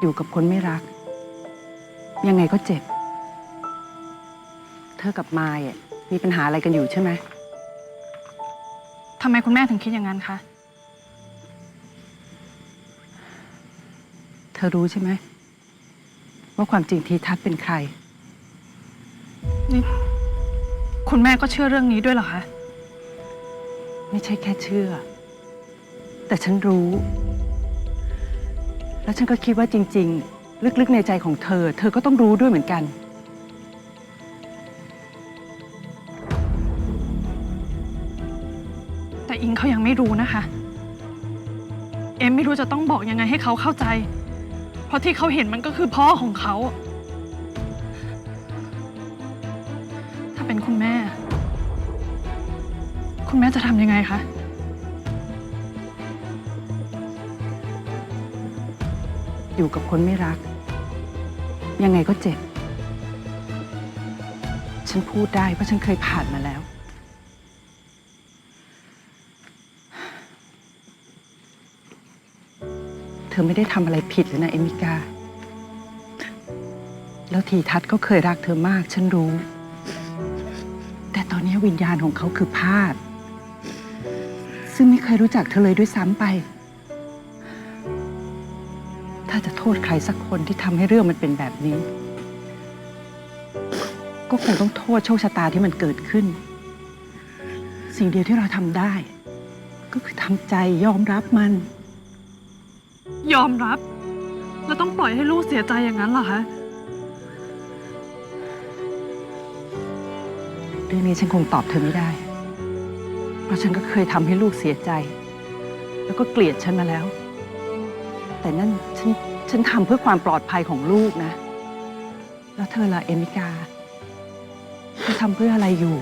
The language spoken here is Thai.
อยู่กับคนไม่รัก ยังไงก็เจ็บ เธอกับมายอะมีปัญหาอะไรกันอยู่ใช่ไหม ทำไมคุณแม่ถึงคิดอย่างนั้นคะ เธอรู้ใช่ไหม ว่าความจริงทีทัศน์เป็นใคร นี่คุณแม่ก็เชื่อเรื่องนี้ด้วยเหรอคะ ไม่ใช่แค่เชื่อ แต่ฉันรู้ แล้วฉันก็คิดว่าจริง ๆ ลึกๆในใจของเธอ เธอก็ต้องรู้ด้วยเหมือนกัน แต่อิงเขายังไม่รู้นะคะ เอ็มไม่รู้จะต้องบอกยังไงให้เขาเข้าใจ เพราะที่เขาเห็นมันก็คือพ่อของเขา ถ้าเป็นคุณแม่ คุณแม่จะทำยังไงคะ อยู่กับคนไม่รัก ยังไงก็เจ็บ ฉันพูดได้เพราะฉันเคยผ่านมาแล้ว เธอไม่ได้ทำอะไรผิดเลยนะเอมิกา แล้วทีทัศน์ก็เคยรักเธอมาก ฉันรู้ แต่ตอนนี้วิญญาณของเขาคือพาด ซึ่งไม่เคยรู้จักเธอเลยด้วยซ้ำไป ถ้าจะโทษใครสักคนที่ทำให้เรื่องมันเป็นแบบนี้ ก็คงต้องโทษโชคชะตาที่มันเกิดขึ้น สิ่งเดียวที่เราทำได้ ก็คือทำใจยอมรับมัน ยอมรับ แล้วต้องปล่อยให้ลูกเสียใจอย่างนั้นเหรอคะเรื่องนี้ฉันคงตอบเธอไม่ได้ เพราะฉันก็เคยทำให้ลูกเสียใจ แล้วก็เกลียดฉันมาแล้ว แต่นั่นฉันฉันทำเพื่อความปลอดภัยของลูกนะ แล้วเธอล่ะเอมิกาเธอทำเพื่ออะไรอยู่